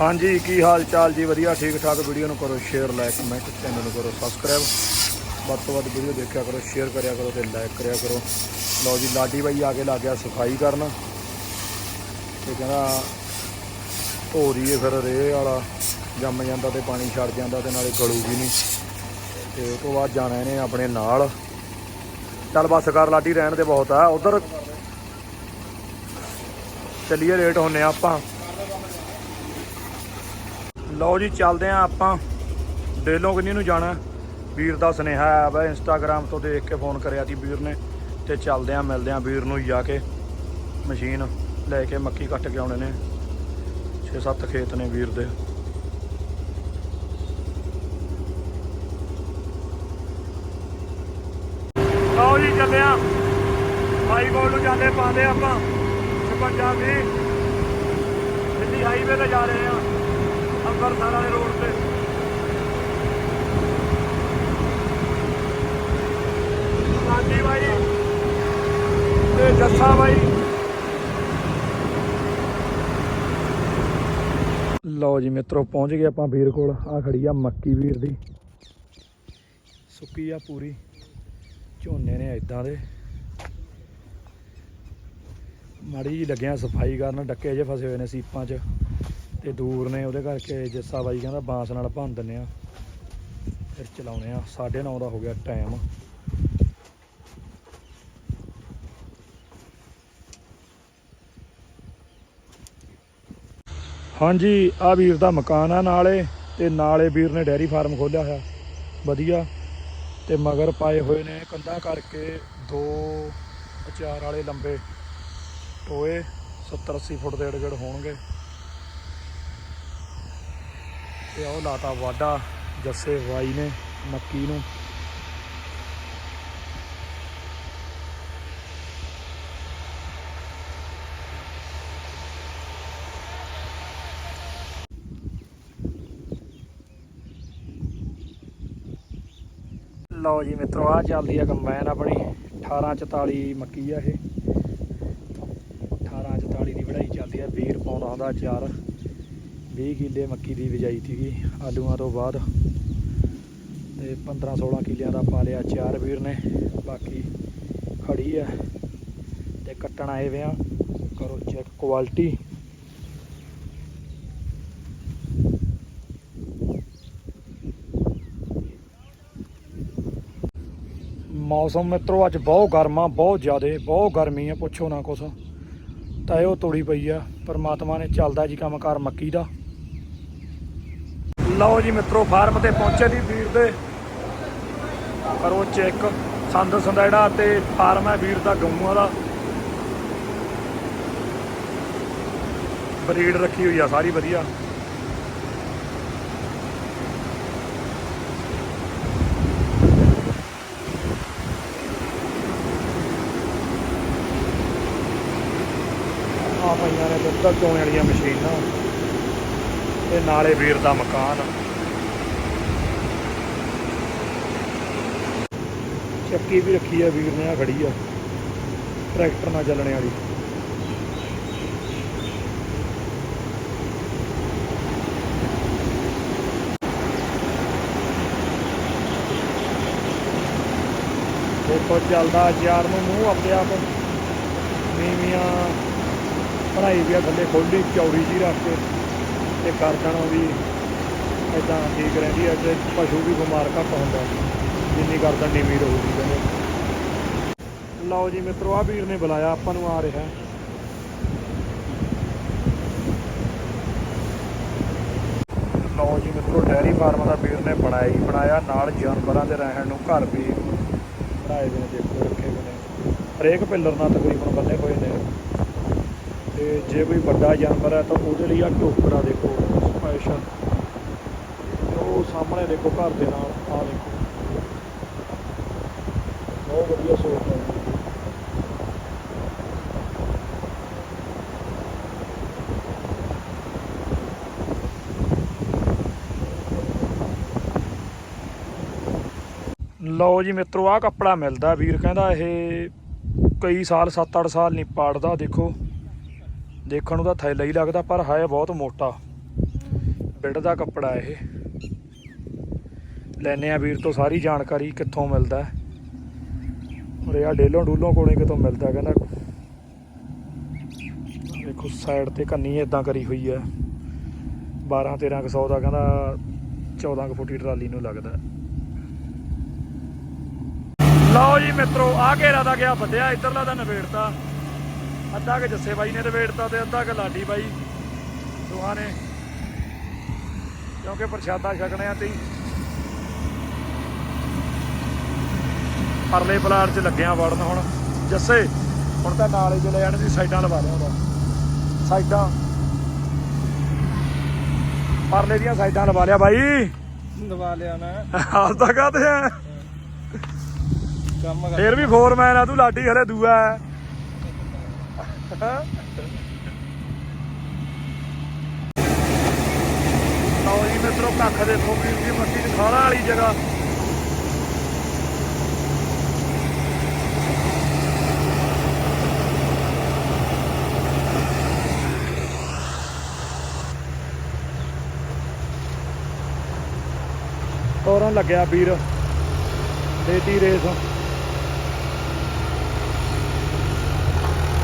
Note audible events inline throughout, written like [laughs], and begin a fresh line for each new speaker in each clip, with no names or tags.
ਹਾਂਜੀ, ਕੀ ਹਾਲ ਚਾਲ ਜੀ? ਵਧੀਆ, ਠੀਕ ਠਾਕ। ਵੀਡੀਓ ਨੂੰ ਕਰੋ ਸ਼ੇਅਰ ਲਾਈਕ ਕਮੈਂਟ ਚੈਨਲ ਨੂੰ ਕਰੋ ਸਬਸਕ੍ਰਾਈਬ ਵੱਧ ਤੋਂ ਵੱਧ ਵੀਡੀਓ ਦੇਖਿਆ ਕਰੋ ਸ਼ੇਅਰ ਕਰਿਆ ਕਰੋ ਤੇ ਲਾਈਕ ਕਰਿਆ ਕਰੋ। ਲਓ ਜੀ, ਲਾਡੀ ਬਾਈ ਆ ਕੇ ਲੱਗ ਗਿਆ ਸਫ਼ਾਈ ਕਰਨ। ਤੇ ਕਹਿੰਦਾ ਧੋਰੀਏ ਫਿਰ ਰੇਹ ਵਾਲਾ। ਜੰਮ ਜਾਂਦਾ ਤੇ ਪਾਣੀ ਛੱਡ ਜਾਂਦਾ ਤੇ ਨਾਲੇ ਗਲੂਗੀ ਨਹੀਂ। ਤੇ ਉਹ ਤੋਂ ਬਾਅਦ ਜਾਣਾ ਇਹਨੇ ਆਪਣੇ ਨਾਲ। ਚੱਲ ਬੱਸ ਕਰ, ਲਾਡੀ ਰਹਿਣ ਦੇ ਬਹੁਤ ਆ। ਉਧਰ ਚੱਲੀਏ ਲੇਟ ਹੁੰਨੇ ਆ ਆਪਾਂ। ਲਓ ਜੀ, ਚੱਲਦੇ ਆ ਆਪਾਂ। ਡੇਲੋਂ ਕਿੰਨੀ ਨੂੰ ਜਾਣਾ। ਵੀਰ ਦਾ ਸੁਨੇਹਾ ਆਇਆ ਵਾ ਇੰਸਟਾਗ੍ਰam ਤੋਂ ਦੇਖ ਕੇ ਫੋਨ ਕਰਿਆ ਸੀ ਵੀਰ ਨੇ। ਤੇ ਚੱਲਦੇ ਆ, ਮਿਲਦੇ ਆ ਵੀਰ ਨੂੰ ਜਾ ਕੇ। ਮਸ਼ੀਨ ਲੈ ਕੇ ਮੱਕੀ ਕੱਟ ਕੇ ਆਉਣੇ ਨੇ। 6-7 ਖੇਤ ਨੇ ਵੀਰ ਦੇ। ਲਓ ਜੀ ਚੱਲਿਆ ਹਾਈ ਕੋਲ ਨੂੰ ਜਾਂਦੇ, ਪਾਉਂਦੇ ਆਪਾਂ। 56 ਵੀ ਦਿੱਲੀ ਹਾਈਵੇ ਤੇ ਜਾ ਰਹੇ ਆ। ਅੰਮ੍ਰਿਤਸਰ ਵਾਲੇ ਰੋਡ ਤੇ। ਹਾਂਜੀ ਬਾਈ। ਤੇ ਜੱਸਾ ਬਾਈ। ਲਓ ਜੀ ਮਿੱਤਰੋ, ਪਹੁੰਚ ਗਏ ਆਪਾਂ ਵੀਰ ਕੋਲ। ਆ ਖੜੀ ਆ ਮੱਕੀ ਵੀਰ ਦੀ। ਸੁੱਕੀ ਆ ਪੂਰੀ। ਝੋਨੇ ਨੇ ਇਦਾਂ ਦੇ। ਮਾੜੀ ਜੀ ਲੱਗਿਆ ਸਫ਼ਾਈ ਕਰਨ, ਡੱਕੇ ਜੇ ਫਸੇ ਹੋਏ ਨੇ ਸੀਪਾਂ 'ਚ। ਤੇ ਦੂਰ ਨੇ, ਉਹਦੇ ਕਰਕੇ ਜੱਸਾ ਬਾਈ ਕਹਿੰਦਾ ਬਾਂਸ ਨਾਲ ਭੰਨ ਦਿੰਨੇ ਆ ਫਿਰ ਚਲਾਉਣੇ ਆ 9:30 ਦਾ ਹੋ ਗਿਆ ਟਾਈਮ ਹਾਂਜੀ ਆ ਵੀਰ ਦਾ ਮਕਾਨ ਆ ਨਾਲੇ ਤੇ ਨਾਲੇ ਵੀਰ ਨੇ ਡੈਰੀ ਫਾਰਮ ਖੋਲਿਆ ਹੋਇਆ। ਵਧੀਆ। ਤੇ ਮਗਰ ਪਾਏ ਹੋਏ ਨੇ ਕੰਧਾਂ ਕਰਕੇ ਦੋ ਅਚਾਰ ਵਾਲੇ ਲੰਬੇ ਟੋਏ 70 80 ਫੁੱਟ ਦੇ ਏੜ ਹੋਣਗੇ। ਤੇ ਉਹ ਲਾਤਾ ਵਾਡਾ ਜੱਸੇ ਵਾਈ ਨੇ, ਮੱਕੀ ਨੂੰ। ਲਓ ਜੀ ਮਿੱਤਰੋ ਆ ਚੱਲਦੀ ਆ ਕੰਬਾਈਨ ਆਪਣੀ। 1844 ਮੱਕੀ ਆ ਇਹ। 1844 ਦੀ ਵਢਾਈ ਚੱਲਦੀ ਆ, ਵੀਰ ਪਾਉਂਦਾ ਹੁੰਦਾ ਚਾਰ। 20 ਕਿੱਲੇ ਮੱਕੀ ਦੀ ਬਿਜਾਈ ਸੀਗੀ, ਆਲੂਆਂ ਤੋਂ ਬਾਅਦ ਤੇ 15 16 ਕਿੱਲਿਆਂ ਦਾ ਪਾ ਲਿਆ ਚਾਰ ਵੀਰ ਨੇ, ਬਾਕੀ ਖੜੀ ਆ ਤੇ ਕੱਟਣ ਆਏ ਵੇ ਕਰੋ ਚੈੱਕ ਕੁਆਲਿਟੀ ਮੌਸਮ ਮਿੱਤਰੋ, ਅੱਜ ਬਹੁਤ ਗਰਮਾ ਬਹੁਤ ਜ਼ਿਆਦਾ, ਬਹੁਤ ਗਰਮੀ ਆ, ਪੁੱਛੋ ਨਾ ਕੁਛ। ਤਾਂ ਇਹ ਉਹ ਤੋੜੀ ਪਈ ਆ, ਪਰਮਾਤਮਾ ਨੇ ਚੱਲਦਾ ਜੀ ਕੰਮਕਾਰ ਮੱਕੀ ਦਾ। ਲਓ ਜੀ ਮਿੱਤਰੋ, ਫਾਰਮ ਤੇ ਪਹੁੰਚੇ ਦੀ ਵੀਰ ਦੇ। ਕਰੋ ਚੈੱਕ ਸੰਦ ਸੰਦੈੜਾ ਤੇ ਫਾਰਮ ਹੈ ਵੀਰ ਦਾ, ਗਊਆਂ ਦਾ। ਬਰੀਡ ਰੱਖੀ ਹੋਈ ਆ, ਸਾਰੀ ਵਧੀਆ। ਆ ਪਈਆਂ ਨੇ ਦੁੱਧ ਚੋਣ ਵਾਲੀਆਂ ਮਸ਼ੀਨਾਂ? ਤੇ ਨਾਲੇ ਵੀਰ ਦਾ ਮਕਾਨ। ਚੱਕੀ ਵੀ ਰੱਖੀ ਆ ਵੀਰ ਨੇ, ਆ ਖੜੀ ਆ। ਟਰੈਕਟਰ ਨਾਲ ਚੱਲਣੇ ਵਾਲੀ। ਦੇਖੋ, ਚੱਲਦਾ ਯਾਰ ਨੂੰ ਮੂੰਹ ਆਪਣੇ ਆਪ। ਨੀਵੀਆਂ ਬਣਾਈ ਵੀ ਆ ਥੱਲੇ ਖੋਲੀ, ਚੌੜੀ ਜੀ ਰੱਖ ਕੇ। ਤੇ ਗਰਦਨ ਵੀ ਇਦਾਂ ਠੀਕ ਰਹਿੰਦੀ ਹੈ ਤੇ ਪਸ਼ੂ ਵੀ ਬਿਮਾਰ ਘੱਟ ਹੁੰਦਾ। ਜਿੰਨੀ ਗਰਦਨ ਨੀਵੀਂ ਰਹੂਗੀ ਕਹਿੰਦੇ ਲਓ ਜੀ ਮਿੱਤਰੋ ਆ ਵੀਰ ਨੇ ਬੁਲਾਇਆ, ਆਪਾਂ ਨੂੰ ਆ ਰਿਹਾ। ਲਓ ਜੀ ਮਿੱਤਰੋ, ਡੈਰੀ ਫਾਰਮ ਦਾ ਵੀਰ ਨੇ ਬਣਾਇਆ ਹੀ ਬਣਾਇਆ ਨਾਲ ਜਾਨਵਰਾਂ ਦੇ ਰਹਿਣ ਨੂੰ, ਘਰ ਵੀ ਬਣਾਏ ਦੇ ਨੇ, ਦੇਖੋ ਰੱਖੇ ਹੋਏ ਨੇ। ਹਰੇਕ ਪਿੱਲਰ ਨਾਲ ਤਕਰੀਬਨ ਬੰਨੇ ਹੋਏ ਨੇ। ਤੇ ਜੇ ਕੋਈ ਵੱਡਾ ਜਾਨਵਰ ਹੈ ਤਾਂ ਉਹਦੇ ਲਈ ਆ ਟੋਕਰਾ ਦੇਖੋ, ਸਪੈਸ਼ਲ। ਉਹ ਸਾਹਮਣੇ ਦੇਖੋ ਘਰ ਦੇ ਨਾਲ ਆ ਦੇਖੋ। ਬਹੁਤ ਵਧੀਆ ਸੋਚ ਹੈ। ਲਓ ਜੀ ਮਿੱਤਰੋ, ਆਹ ਕੱਪੜਾ ਮਿਲਦਾ ਵੀਰ, ਕਹਿੰਦਾ ਇਹ ਕਈ ਸਾਲ 7-8 ਸਾਲ ਨਹੀਂ ਪਾੜਦਾ, ਦੇਖੋ। ਦੇਖਣ ਨੂੰ ਤਾਂ ਥੈਲਾ ਹੀ ਲੱਗਦਾ, ਪਰ ਹੈ ਬਹੁਤ ਮੋਟਾ। ਬਿੜ ਦਾ ਕੱਪੜਾ ਇਹ। ਲੈਨੇ ਆ ਵੀਰ ਤੋਂ ਸਾਰੀ ਜਾਣਕਾਰੀ ਕਿੱਥੋਂ ਮਿਲਦਾ ਹੈ। ਉਰੇ ਆ ਡੇਲੋਂ ਡੂਲੋਂ ਕੋਲੇ ਕਿਤੋਂ ਮਿਲਦਾ ਕਹਿੰਦਾ। ਦੇਖੋ ਸਾਈਡ ਤੇ ਕੰਨੀ ਇਦਾਂ ਕਰੀ ਹੋਈ ਹੈ। 12 13 ਕੁ ਸੌ ਦਾ ਕਹਿੰਦਾ 14 ਕੁ ਫੁੱਟੀ ਟਰਾਲੀ ਨੂੰ ਲੱਗਦਾ ਲਓ ਜੀ ਮਿੱਤਰੋ ਆ ਘੇਰਾ ਦਾ ਗਿਆ ਵੱਡਿਆ ਇਧਰਲਾ ਦਾ ਨਵੇੜਤਾ ਅੱਧਾ ਕਿ ਜੱਸੇ ਬਾਈ ਨੇ ਨਵੇੜਤਾ ਤੇ ਅੱਧਾ ਕਿ ਲਾਡੀ ਬਾਈ ਦੋਹਾਂ ਨੇ। ਕਿਉਂਕਿ ਪ੍ਰਸ਼ਾਦਾ ਛਕਣਿਆ ਤੇ ਪਰਲੇ ਪਲਾਟ 'ਚ ਲੱਗਿਆ ਵੜਨ ਹੁਣ। ਜੱਸੇ ਹੁਣ ਤਾਂ ਨਾਲ ਚਲੇ ਜਾਣ ਦੀ ਸਾਈਡਾਂ ਲਵਾ ਲਿਆ ਉਹਦਾ। ਸਾਈਡਾਂ। ਪਰਲੇ ਦੀਆਂ ਸਾਈਡਾਂ ਲਵਾ ਲਿਆ ਬਾਈ।
ਦਵਾ ਲਿਆ ਮੈਂ।
ਹਾਲ ਤਾਂ ਕਾਹਤੇ ਆ?
ਕੰਮ ਕਰ।
ਫੇਰ ਵੀ ਫੋਰਮੈਨ ਆ ਤੂੰ ਲਾਡੀ ਹਲੇ ਦੂਆ। ਹੈ ਲਓ ਜੀ ਮਿੱਤਰੋ, ਕੱਖ ਦੇ ਥੋੜੀ ਦੀ ਮੱਕੀ ਦੀ ਵਾਲੀ ਜਗ੍ਹਾ। ਤੋਰਨ ਲੱਗਿਆ ਵੀਰ ਦੇਤੀ ਰੇਸ।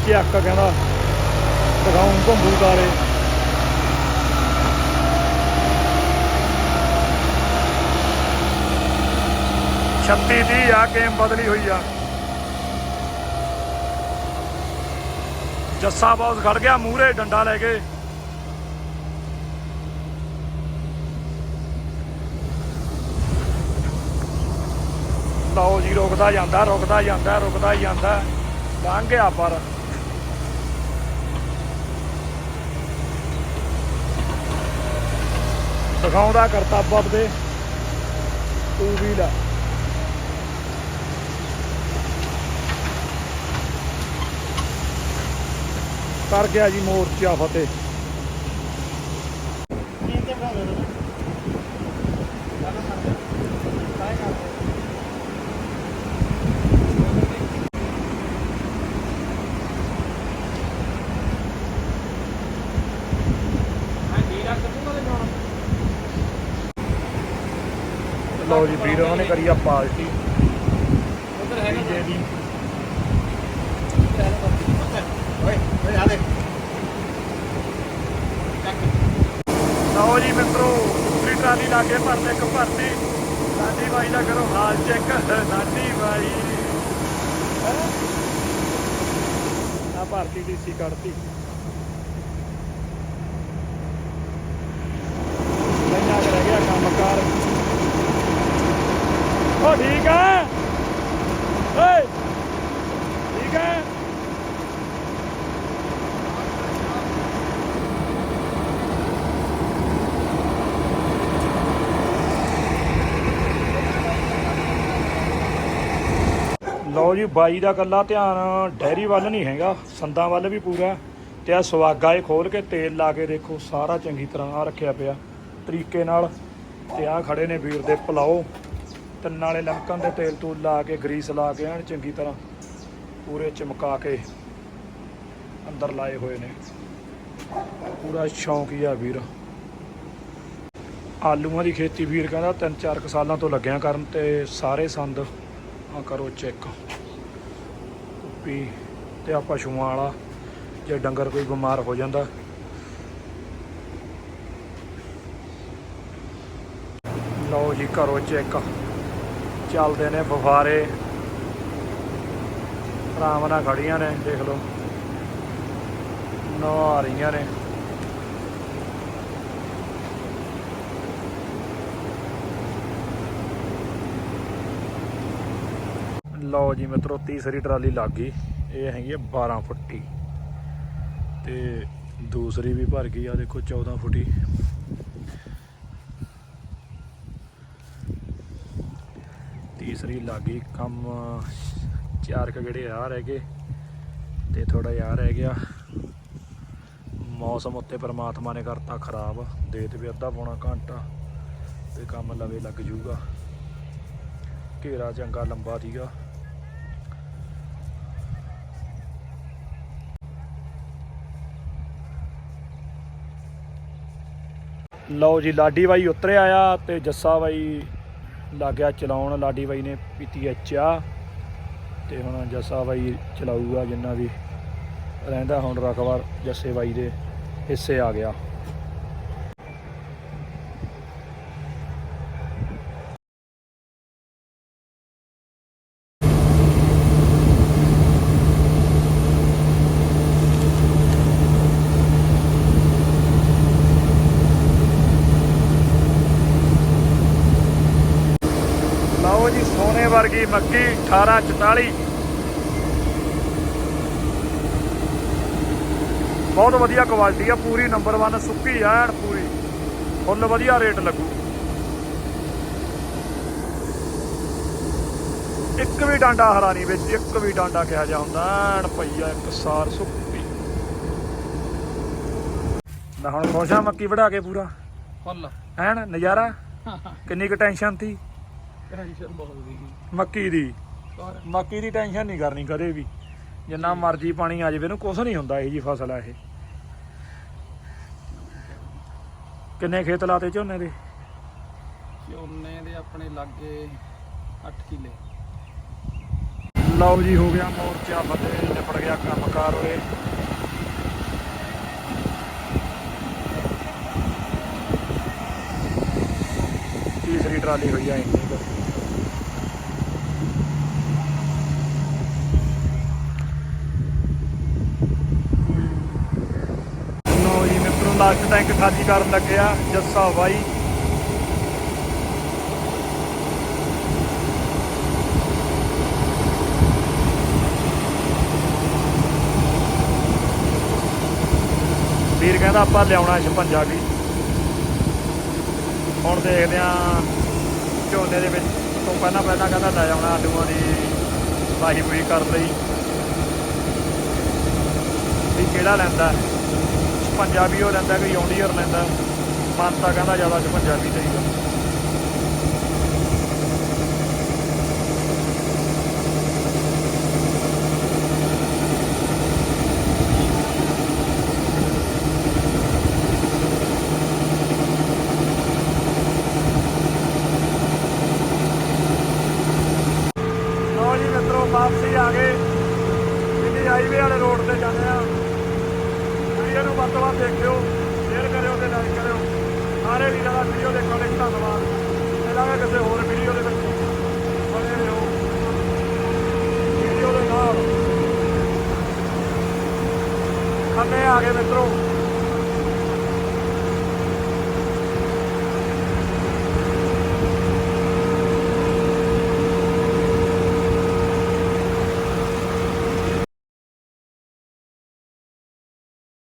ਚੱਕ ਕਹਿੰਦਾ ਦਿਖਾਉਂ ਘੁੰਬੂ ਤਾਰੇ ਛੱਤੀ ਦੀ ਆ ਗੇਮ ਬਦਲੀ ਹੋਈ ਆ। ਜੱਸਾ ਬਾਸ ਖੜ ਗਿਆ ਮੂਹਰੇ, ਡੰਡਾ ਲੈ ਕੇ। ਲਓ ਜੀ, ਰੁਕਦਾ ਜਾਂਦਾ ਰੁਕਦਾ ਜਾਂਦਾ ਰੁਕਦਾ ਜਾਂਦਾ। ਲੰਘ ਗਿਆ ਪਰ। ਦਿਖਾਉਂਦਾ ਕਰਤੱਵ ਆਪਦੇ ਟੂ ਵੀਲ ਕਰ ਗਿਆ ਜੀ ਮੋਰਚਾ ਫਤਿਹ
ਤੇ ਬਣਾ ਲਓ ਕਾਹ ਕਰਦੇ ਹਾਂ ਜੀ ਰੱਖ ਦੂੰਗਾ ਤੇ ਹੁਣ
ਲਓ ਜੀ ਵੀਰ ਉਹਨਾਂ ਨੇ ਕਰੀ ਆ ਪਾਰਟੀ।
ਉਧਰ ਹੈਗਾ
ਡੀਜੇ ਦੀ
ਓਏ ਓਏ ਆ ਦੇ
ਲਓ ਜੀ ਮਿੱਤਰੋ ਦੂਸਰੀ ਟਰਾਲੀ ਲਾ ਕੇ ਭਰਦੇ ਇੱਕ ਭਰਤੀ। ਨਾਨੀ ਬਾਈ ਦਾ ਕਰੋ ਹਾਲ ਚੈੱਕ। ਨਾਨੀ ਬਾਈ। ਆ ਭਰਤੀ ਦੀ ਸੀ ਕੱਢਤੀ ਲੈਣਾ ਰਹਿ ਗਿਆ ਕੰਮਕਾਰ ਉਹ ਠੀਕ ਹੈ ਓਏ ਠੀਕ ਹੈ ਲਓ ਜੀ, ਬਾਈ ਦਾ ਕੱਲਾ ਧਿਆਨ, ਡੈਰੀ ਵੱਲ ਨਹੀਂ ਹੈਗਾ, ਸੰਦਾਂ ਵੱਲ ਵੀ ਪੂਰਾ ਤੇ ਆ ਸਵਾਗਾ ਇਹ ਖੋਲ ਕੇ ਤੇਲ ਲਾ ਕੇ ਦੇਖੋ, ਸਾਰਾ ਚੰਗੀ ਤਰ੍ਹਾਂ ਆ ਰੱਖਿਆ ਪਿਆ ਤਰੀਕੇ ਨਾਲ। ਤੇ ਆ ਖੜੇ ਨੇ ਵੀਰ ਦੇ, ਪਲਾਓ। ਤਿੰਨ ਵਾਲੇ ਲਮਕਣ ਦੇ ਤੇਲ ਤੂਲ ਲਾ ਕੇ, ਗਰੀਸ ਲਾ ਕੇ ਐਨ ਚੰਗੀ ਤਰ੍ਹਾਂ ਪੂਰੇ ਚਮਕਾ ਕੇ ਅੰਦਰ ਲਾਏ ਹੋਏ ਨੇ। ਪੂਰਾ ਸ਼ੌਂਕੀ ਆ ਵੀਰ। ਆਲੂਆਂ ਦੀ ਖੇਤੀ ਵੀਰ ਕਹਿੰਦਾ ਤਿੰਨ ਚਾਰ ਕੁ ਸਾਲਾਂ ਤੋਂ ਲੱਗਿਆ ਕਰਨ ਤੇ ਸਾਰੇ ਸੰਦ ਆ ਕਰੋ ਚੈੱਕ ਵੀ ਤੇ ਆ ਪਸ਼ੂਆਂ ਵਾਲਾ, ਜੇ ਡੰਗਰ ਕੋਈ ਬਿਮਾਰ ਹੋ ਜਾਂਦਾ। ਲਓ ਜੀ, ਕਰੋ ਚੈੱਕ ਚੱਲਦੇ ਨੇ ਫਫਾਰੇ ਆਰਾਮ ਨਾਲ ਖੜੀਆਂ ਨੇ, ਦੇਖ ਲਓ। ਨਵਾ ਰਹੀਆਂ ਨੇ। ਲਓ ਜੀ ਮਿੱਤਰੋ, ਤੀਸਰੀ ਟਰਾਲੀ ਲੱਗ ਗਈ। ਇਹ ਹੈਗੀ ਹੈ 12 ਫੁੱਟੀ ਤੇ ਦੂਸਰੀ ਵੀ ਭਰ ਗਈ ਆ, ਦੇਖੋ 14 ਫੁੱਟੀ ਤੀਸਰੀ ਲੱਗ ਗਈ। ਕੰਮ ਚਾਰ ਕੁ ਗੇੜੇ ਆ ਰਹਿ ਗਏ ਤੇ ਥੋੜਾ ਜਿਹਾ ਰਹਿ ਗਿਆ। ਮੌਸਮ ਉੱਤੇ ਪਰਮਾਤਮਾ ਨੇ ਕਰਤਾ ਖਰਾਬ। ਦੇ ਤੇ ਵੀ ਅੱਧਾ ਪੌਣਾ ਘੰਟਾ ਤੇ ਕੰਮ ਲਵੇ ਲੱਗ ਜੂਗਾ। ਘੇਰਾ ਚੰਗਾ ਲੰਬਾ ਸੀਗਾ। ਲਓ ਜੀ, ਲਾਡੀ ਬਾਈ ਉਤਰਿਆ ਆਇਆ ਤੇ ਜੱਸਾ ਬਾਈ ਲੱਗ ਗਿਆ ਚਲਾਉਣ, ਲਾਡੀ ਬਾਈ ਨੇ ਪੀਤੀ ਹੈ ਚਾਹ ਤੇ ਹੁਣ ਜੱਸਾ ਬਾਈ ਚਲਾਊਗਾ ਜਿੰਨਾ ਵੀ ਰਹਿੰਦਾ, ਹੁਣ ਰਕਬਾ ਜੱਸੇ ਬਾਈ ਦੇ ਹਿੱਸੇ ਆ ਗਿਆ ਲਓ ਜੀ ਸੋਨੇ ਵਰਗੀ ਮੱਕੀ 1844 ਬਹੁਤ ਵਧੀਆ ਕੁਆਲਿਟੀ ਆ ਪੂਰੀ ਨੰਬਰ 1 ਸੁੱਕੀ ਐਨ ਪੂਰੀ। ਫੁੱਲ ਵਧੀਆ ਰੇਟ ਲੱਗੂ। ਇੱਕ ਵੀ ਡਾਂਡਾ ਹਰਾ ਨਹੀਂ ਵਿੱਚ ਇੱਕ ਵੀ ਡਾਂਡਾ ਕਿਹਾ ਜਾ ਹੁੰਦਾ ਐਨ ਪਈਆ ਇੱਕ ਸਾਰ ਸੁੱਕੀ। ਮੈਂ ਹੁਣ ਖੁਸ਼ ਮੱਕੀ ਵੜਾ ਕੇ ਪੂਰਾ।
ਫੁੱਲ।
ਐਨ ਨਜ਼ਾਰਾ? [laughs] ਕਿੰਨੀ ਕੁ ਟੈਨਸ਼ਨ ਸੀ?
ਟੈਨਸ਼ਨ ਬਹੁਤ ਦੀ
ਮੱਕੀ ਦੀ। ਮੱਕੀ ਦੀ ਟੈਨਸ਼ਨ ਨਹੀਂ ਕਰਨੀ ਕਦੇ ਵੀ। ਜਿੰਨਾ ਮਰਜ਼ੀ ਪਾਣੀ ਆ ਜਾਵੇ ਇਹਨੂੰ ਕੁਝ ਨਹੀਂ ਹੁੰਦਾ ਇਹ ਜੀ ਫਸਲ ਆ ਇਹ। ਕਿੰਨੇ ਖੇਤ ਲਾਤੇ ਝੋਨੇ ਦੇ?
ਝੋਨੇ ਦੇ ਆਪਣੇ ਲਾਗੇ 8 ਕਿੱਲੇ।
ਲਓ ਜੀ ਹੋ ਗਿਆ ਮੋਰਚਾ ਫਤਿਹ ਨਿਪਟ ਗਿਆ ਕੰਮਕਾਰ ਹੋਏ ਤੀਸਰੀ ਟਰਾਲੀ ਹੋਈ ਆ ਇੰਨੀ ਕੁ ਲਓ ਜੀ ਟੈਂਕ ਖਾਲੀ ਕਰਨ ਲੱਗਿਆ, ਜੱਸਾ ਬਾਈ ਵੀਰ ਕਹਿੰਦਾ ਆਪਾਂ ਲਿਆਉਣਾ 56 ਵੀ। ਹੁਣ ਦੇਖਦੇ ਆ ਝੋਨੇ ਦੇ ਵਿੱਚ ਤੋਂ ਪਹਿਲਾਂ ਪਹਿਲਾਂ ਕਹਿੰਦਾ ਲੈ ਆਉਣਾ ਆਲੂਆਂ ਦੀ ਵਾਹੀ ਪੂਰੀ ਕਰ ਲਈ। ਵੀ ਕਿਹੜਾ ਲੈਂਦਾ? ਪੰਜਾਬੀ ਉਹ ਲੈਂਦਾ ਕੋਈ ਔਂਡੀਅਰ ਲੈਂਦਾ ਮਨ ਤਾਂ ਕਹਿੰਦਾ ਜ਼ਿਆਦਾ ਚ ਪੰਜਾਬੀ ਚਾਹੀਦਾ ਲਓ ਜੀ ਮਿੱਤਰੋ ਵਾਪਸੀ ਆ ਗਏ ਦਿੱਲੀ ਹਾਈਵੇ ਵਾਲੇ ਰੋਡ ਤੇ ਜਾਂਦੇ ਆ ਵੀਡੀਓ ਨੂੰ ਵੱਧ ਤੋਂ ਵੱਧ ਦੇਖਿਓ ਸ਼ੇਅਰ ਕਰਿਓ ਤੇ ਲਾਈਕ ਕਰਿਓ ਸਾਰੇ ਵੀਰਾਂ ਦਾ ਵੀਡੀਓ ਦੇਖਣ ਲਈ ਧੰਨਵਾਦ ਮਿਲਾਂਗੇ ਕਿਸੇ ਹੋਰ ਵੀਡੀਓ ਦੇ ਵਿੱਚ ਬਣੇ ਰਹੋ ਵੀਡੀਓ